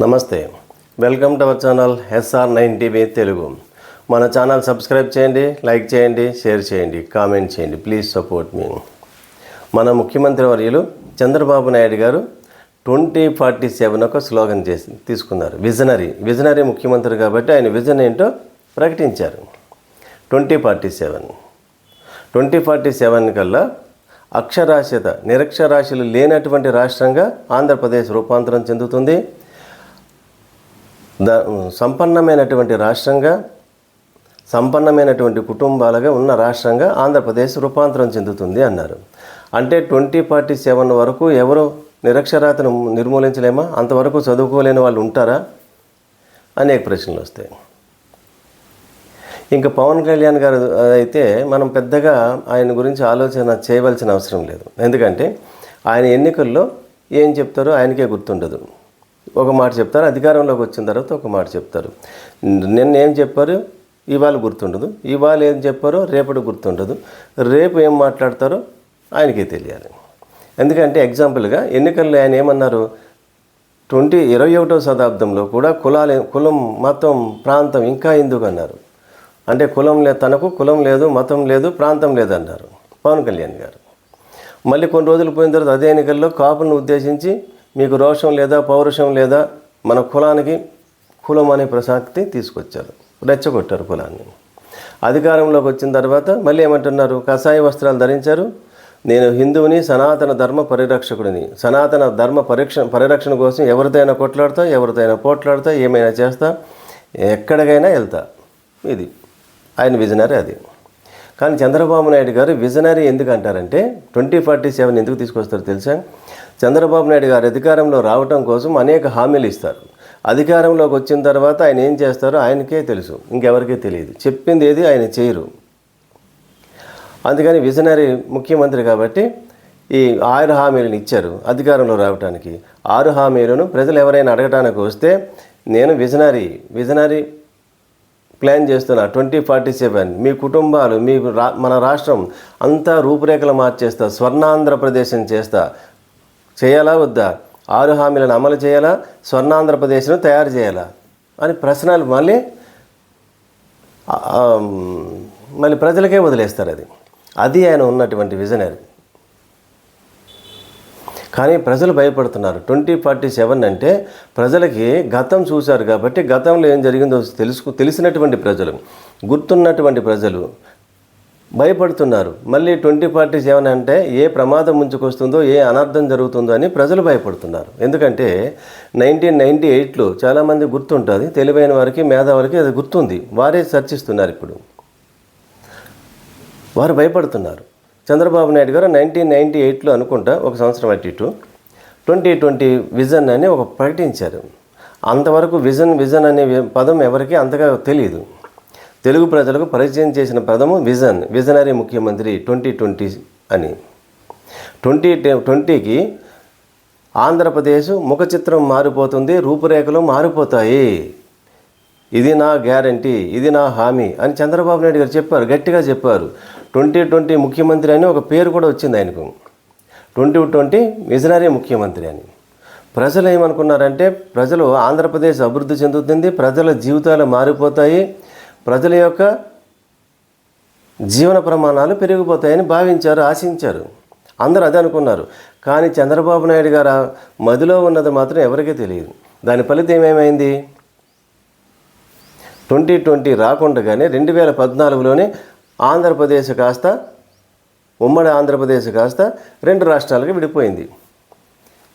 నమస్తే. Welcome to our channel SR nine TV Telugu. మన channel subscribe చేయండి like చేయండి షేర్ చేయండి కామెంట్ చేయండి. Please support me. మన ముఖ్యమంత్రి వర్యులు Chandrababu Naidu garu twenty forty seven ఒక స్లోగన్ చేసి తీసుకున్నారు. విజనరీ. విజనరీ ముఖ్యమంత్రి కాబట్టి ఆయన విజన్ ఏంటో ప్రకటించారు. Twenty forty seven. Twenty forty seven కల్లా అక్షరాస్యత నిరక్షరాస్యులు లేనటువంటి రాష్ట్రంగా ఆంధ్రప్రదేశ్ రూపాంతరం చెందుతుంది. ద సంపన్నమైనటువంటి రాష్ట్రంగా సంపన్నమైనటువంటి కుటుంబాలుగా ఉన్న రాష్ట్రంగా ఆంధ్రప్రదేశ్ రూపాంతరం చెందుతుంది అన్నారు. అంటే ట్వంటీ ఫార్టీ సెవెన్ వరకు ఎవరు నిరక్షరాతను నిర్మూలించలేమా? అంతవరకు చదువుకోలేని వాళ్ళు ఉంటారా? అనేక ప్రశ్నలు వస్తాయి. ఇంకా పవన్ కళ్యాణ్ గారు అయితే మనం పెద్దగా ఆయన గురించి ఆలోచన చేయవలసిన అవసరం లేదు. ఎందుకంటే ఆయన ఎన్నికల్లో ఏం చెప్తారో ఆయనకే గుర్తుండదు. ఒక మాట చెప్తారు అధికారంలోకి వచ్చిన తర్వాత ఒక మాట చెప్తారు. నిన్న ఏం చెప్పారు? ఇవాళ గుర్తుండదు. ఇవాళ ఏం చెప్పారో రేపటి గుర్తుండదు. రేపు ఏం మాట్లాడతారో ఆయనకే తెలియాలి. ఎందుకంటే ఎగ్జాంపుల్గా ఎన్నికల్లో ఆయన ఏమన్నారు? ట్వంటీ ఇరవై ఒకటో శతాబ్దంలో కూడా కులాలు కులం మతం ప్రాంతం ఇంకా ఎందుకు అన్నారు? అంటే కులం లేదు తనకు కులం లేదు మతం లేదు ప్రాంతం లేదన్నారు పవన్ కళ్యాణ్ గారు. మళ్ళీ కొన్ని రోజులు పోయిన తర్వాత అదే ఎన్నికల్లో కాపులను ఉద్దేశించి మీకు రోషం లేదా పౌరుషం లేదా మన కులానికి కులం అనే ప్రసక్తి తీసుకొచ్చారు. రెచ్చగొట్టారు కులాన్ని. అధికారంలోకి వచ్చిన తర్వాత మళ్ళీ ఏమంటున్నారు? కషాయ వస్త్రాలు ధరించారు. నేను హిందువుని సనాతన ధర్మ పరిరక్షకుడిని. సనాతన ధర్మ పరిరక్షణ పరిరక్షణ కోసం ఎవరిదైనా కొట్లాడతా ఎవరిదైనా పోట్లాడతా ఏమైనా చేస్తా ఎక్కడికైనా వెళ్తా. ఇది. ఆయన విజనరీ అది. కానీ చంద్రబాబు నాయుడు గారు విజనరీ ఎందుకు అంటారంటే ట్వంటీ ఫార్టీ సెవెన్ ఎందుకు తీసుకొస్తారో తెలుసా? చంద్రబాబు నాయుడు గారు అధికారంలో రావటం కోసం అనేక హామీలు ఇస్తారు. అధికారంలోకి వచ్చిన తర్వాత ఆయన ఏం చేస్తారో ఆయనకే తెలుసు. ఇంకెవరికీ తెలియదు. చెప్పింది ఏది ఆయన చేయరు. అందుకని విజనరీ ముఖ్యమంత్రి కాబట్టి ఈ ఆరు హామీలను ఇచ్చారు అధికారంలో రావడానికి ఆరు హామీలను ప్రజలు ఎవరైనా అడగటానికి వస్తే నేను విజనరీ విజనరీ ప్లాన్ చేస్తున్నా ట్వంటీ ఫార్టీ సెవెన్. మీ కుటుంబాలు మీ రా మన రాష్ట్రం అంతా రూపురేఖలు మార్చేస్తా స్వర్ణాంధ్రప్రదేశం చేస్తా. చేయాలా వద్దా? ఆరు హామీలను అమలు చేయాలా? స్వర్ణాంధ్రప్రదేశ్ను తయారు చేయాలా? అని ప్రశ్నలు మళ్ళీ మళ్ళీ ప్రజలకే వదిలేస్తారు అది. అది ఆయన ఉన్నటువంటి విజనరీ కానీ ప్రజలు భయపడుతున్నారు. ట్వంటీ ఫార్టీ సెవెన్ అంటే ప్రజలకి గతం చూశారు కాబట్టి గతంలో ఏం జరిగిందో తెలుసుకు తెలిసినటువంటి ప్రజలు గుర్తున్నటువంటి ప్రజలు భయపడుతున్నారు. మళ్ళీ ట్వంటీ ఫార్టీ సెవెన్ అంటే ఏ ప్రమాదం ముంచుకొస్తుందో ఏ అనర్థం జరుగుతుందో అని ప్రజలు భయపడుతున్నారు. ఎందుకంటే నైన్టీన్ నైంటీ ఎయిట్లో చాలామంది గుర్తుంటుంది తెలివైన వారికి మేధావులకి అది గుర్తుంది. వారే చర్చిస్తున్నారు ఇప్పుడు. వారు భయపడుతున్నారు. చంద్రబాబు నాయుడు గారు నైన్టీన్ నైంటీ ఎయిట్లో అనుకుంటా ఒక సంవత్సరం అటు ఇటు ట్వంటీ ట్వంటీ విజన్ అని ఒక ప్రకటించారు. అంతవరకు విజన్ విజన్ అనే పదం ఎవరికీ అంతగా తెలియదు తెలుగు ప్రజలకు పరిచయం చేసిన పదము విజన్ విజనరీ ముఖ్యమంత్రి ట్వంటీ ట్వంటీ అని. ట్వంటీ ట్వంటీకి ఆంధ్రప్రదేశ్ ముఖ చిత్రం మారిపోతుంది రూపురేఖలు మారిపోతాయి. ఇది నా గ్యారంటీ ఇది నా హామీ అని చంద్రబాబు నాయుడు గారు చెప్పారు గట్టిగా చెప్పారు. ట్వంటీ ట్వంటీ ముఖ్యమంత్రి అని ఒక పేరు కూడా వచ్చింది ఆయనకు. ట్వంటీ ట్వంటీ విజనరీ ముఖ్యమంత్రి అని. ప్రజలు ఏమనుకున్నారంటే ప్రజలు ఆంధ్రప్రదేశ్ అభివృద్ధి చెందుతుంది ప్రజల జీవితాలు మారిపోతాయి ప్రజల యొక్క జీవన ప్రమాణాలు పెరిగిపోతాయని భావించారు ఆశించారు. అందరూ అదే అనుకున్నారు. కానీ చంద్రబాబు నాయుడు గారు మదిలో ఉన్నది మాత్రం ఎవరికీ తెలియదు. దాని ఫలితం ఏమైంది? ట్వంటీ ట్వంటీ రాకుండగానే రెండు వేల పద్నాలుగులోనే ఆంధ్రప్రదేశ్ కాస్త ఉమ్మడి ఆంధ్రప్రదేశ్ కాస్త రెండు రాష్ట్రాలకు విడిపోయింది.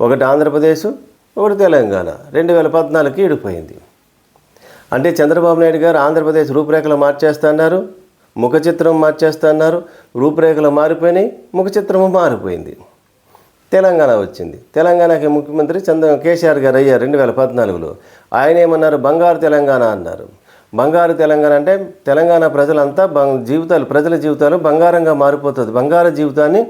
ఒకటి ఆంధ్రప్రదేశ్ ఒకటి తెలంగాణ. రెండు వేల పద్నాలుగుకి విడిపోయింది. అంటే చంద్రబాబు నాయుడు గారు ఆంధ్రప్రదేశ్ రూపురేఖలు మార్చేస్తున్నారు ముఖ చిత్రం మార్చేస్తున్నారు రూపురేఖలు మారిపోయినాయి ముఖ చిత్రము మారిపోయింది. తెలంగాణ వచ్చింది. తెలంగాణకి ముఖ్యమంత్రి చంద్ర కేసీఆర్ గారు అయ్యారు రెండు వేల పద్నాలుగులో. ఆయన ఏమన్నారు? బంగారు తెలంగాణ అన్నారు. బంగారు తెలంగాణ అంటే తెలంగాణ ప్రజలంతా బం జీవితాలు ప్రజల జీవితాలు బంగారంగా మారిపోతుంది. బంగారు జీవితాన్ని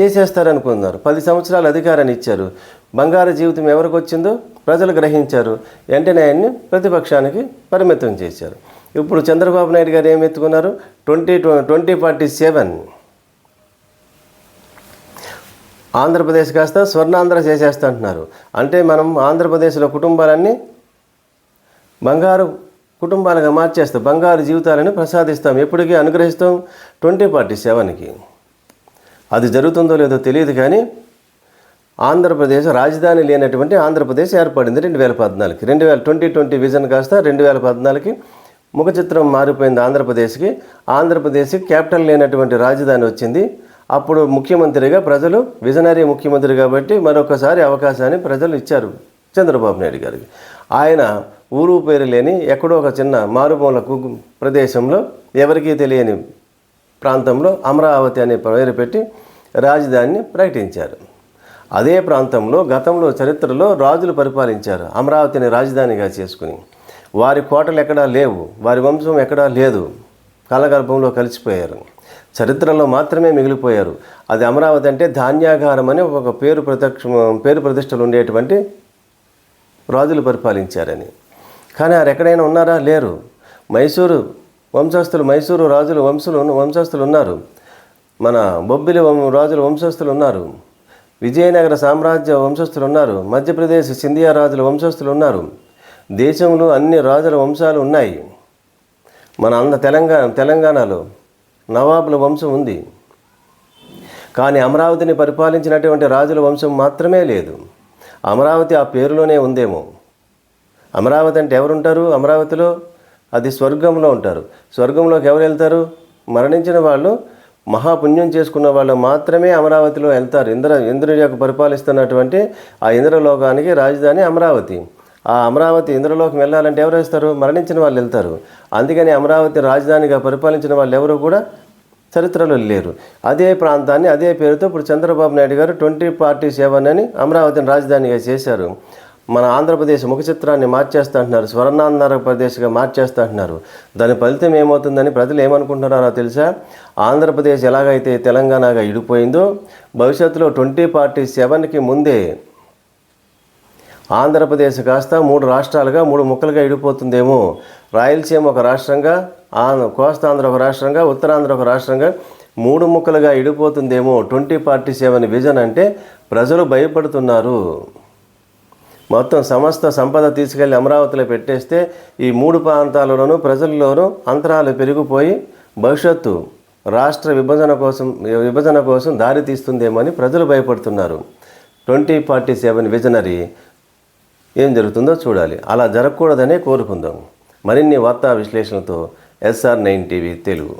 చేసేస్తారనుకున్నారు. పది సంవత్సరాలు అధికారాన్ని ఇచ్చారు. బంగారు జీవితం ఎవరికి వచ్చిందో ప్రజలు గ్రహించారు. వెంటనే ఆయన్ని ప్రతిపక్షానికి పరిమితం చేశారు. ఇప్పుడు చంద్రబాబు నాయుడు గారు ఏమి ఎత్తుకున్నారు? Twenty twenty forty seven. Andhra Pradesh కాస్త స్వర్ణాంధ్ర చేసేస్తా అంటున్నారు. అంటే మనం ఆంధ్రప్రదేశ్లో కుటుంబాలన్నీ బంగారు కుటుంబాలుగా మార్చేస్తాం బంగారు జీవితాలను ప్రసాదిస్తాం. ఎప్పటికీ అనుగ్రహిస్తాం. ట్వంటీ ఫార్టీ సెవెన్కి. అది జరుగుతుందో లేదో తెలియదు కానీ ఆంధ్రప్రదేశ్ రాజధాని లేనటువంటి ఆంధ్రప్రదేశ్ ఏర్పడింది రెండు వేల పద్నాలుగుకి. రెండు వేల ట్వంటీ ట్వంటీ విజన్ కాస్త రెండు వేల పద్నాలుగుకి ముఖ చిత్రం మారిపోయింది ఆంధ్రప్రదేశ్కి. ఆంధ్రప్రదేశ్కి క్యాపిటల్ లేనటువంటి రాజధాని వచ్చింది. అప్పుడు ముఖ్యమంత్రిగా ప్రజలు విజనరీ ముఖ్యమంత్రి కాబట్టి మరొకసారి అవకాశాన్ని ప్రజలు ఇచ్చారు చంద్రబాబు నాయుడు గారికి. ఆయన ఊరు పేరు లేని ఎక్కడో ఒక చిన్న మారుమూల కు- ప్రదేశంలో ఎవరికీ తెలియని ప్రాంతంలో అమరావతి అనే పేరు పెట్టి రాజధానిని ప్రకటించారు. అదే ప్రాంతంలో గతంలో చరిత్రలో రాజులు పరిపాలించారు అమరావతిని రాజధానిగా చేసుకుని. వారి కోటలు ఎక్కడా లేవు వారి వంశం ఎక్కడా లేదు కలగర్భంలో కలిసిపోయారు. చరిత్రలో మాత్రమే మిగిలిపోయారు. అది అమరావతి అంటే ధాన్యాగారం అని ఒక పేరు ప్రత్యక్ష పేరు ప్రతిష్టలు ఉండేటువంటి రాజులు పరిపాలించారని. కానీ వారు ఎక్కడైనా ఉన్నారా? లేరు. మైసూరు వంశస్థులు మైసూరు రాజులు వంశులు వంశస్థులు ఉన్నారు. మన బొబ్బిలి వం- రాజుల వంశస్థులు ఉన్నారు. విజయనగర సామ్రాజ్య వంశస్థులు ఉన్నారు. మధ్యప్రదేశ్ సింధియా రాజుల వంశస్థులు ఉన్నారు. దేశంలో అన్ని రాజుల వంశాలు ఉన్నాయి. మన అంద తెలంగాణ తెలంగాణలో నవాబుల వంశం ఉంది. కానీ అమరావతిని పరిపాలించినటువంటి రాజుల వంశం మాత్రమే లేదు. అమరావతి ఆ పేరులోనే ఉందేమో. అమరావతి అంటే ఎవరుంటారు? అమరావతిలో అది స్వర్గంలో ఉంటారు. స్వర్గంలోకి ఎవరు వెళ్తారు? మరణించిన వాళ్ళు మహాపుణ్యం చేసుకున్న వాళ్ళు మాత్రమే అమరావతిలో వెళ్తారు. ఇంద్ర ఇంద్రుడి యొక్క పరిపాలిస్తున్నటువంటి ఆ ఇంద్రలోకానికి రాజధాని అమరావతి. ఆ అమరావతి ఇంద్రలోకం వెళ్ళాలంటే ఎవరు వేస్తారు మరణించిన వాళ్ళు వెళ్తారు. అందుకని అమరావతి రాజధానిగా పరిపాలించిన వాళ్ళు ఎవరు కూడా చరిత్రలో లేరు. అదే ప్రాంతాన్ని అదే పేరుతో ఇప్పుడు చంద్రబాబు నాయుడు గారు ట్వంటీ పార్టీ సెవెన్ అని అమరావతిని రాజధానిగా చేశారు. మన ఆంధ్రప్రదేశ్ ముఖ చిత్రాన్ని మార్చేస్తా అంటున్నారు స్వర్ణాంధ్రప్రదేశ్గా మార్చేస్తా అంటున్నారు దాని ఫలితం ఏమవుతుందని ప్రజలు ఏమనుకుంటున్నారో తెలుసా? ఆంధ్రప్రదేశ్ ఎలాగైతే తెలంగాణగా ఇడిపోయిందో భవిష్యత్తులో ట్వంటీ పార్టీ సెవెన్కి ముందే ఆంధ్రప్రదేశ్ కాస్త మూడు రాష్ట్రాలుగా మూడు ముక్కలుగా ఇడిపోతుందేమో. రాయలసీమ ఒక రాష్ట్రంగా ఆంధ్ర కోస్తాంధ్ర ఒక రాష్ట్రంగా ఉత్తరాంధ్ర ఒక రాష్ట్రంగా మూడు ముక్కలుగా ఇడిపోతుందేమో ట్వంటీ ఫార్టీ సెవెన్ విజన్ అంటే ప్రజలు భయపడుతున్నారు. మొత్తం సమస్త సంపద తీసుకెళ్ళి అమరావతిలో పెట్టేస్తే ఈ మూడు ప్రాంతాలలోనూ ప్రజల్లోనూ అంతరాలు పెరిగిపోయి భవిష్యత్తు రాష్ట్ర విభజన కోసం విభజన కోసం దారి తీస్తుందేమని ప్రజలు భయపడుతున్నారు. ట్వంటీ ఫార్టీ సెవెన్ విజనరీ ఏం జరుగుతుందో చూడాలి. అలా జరగకూడదనే కోరుకుందాం. మరిన్ని వార్తా విశ్లేషణతో ఎస్ఆర్ నైన్ టీవీ తెలుగు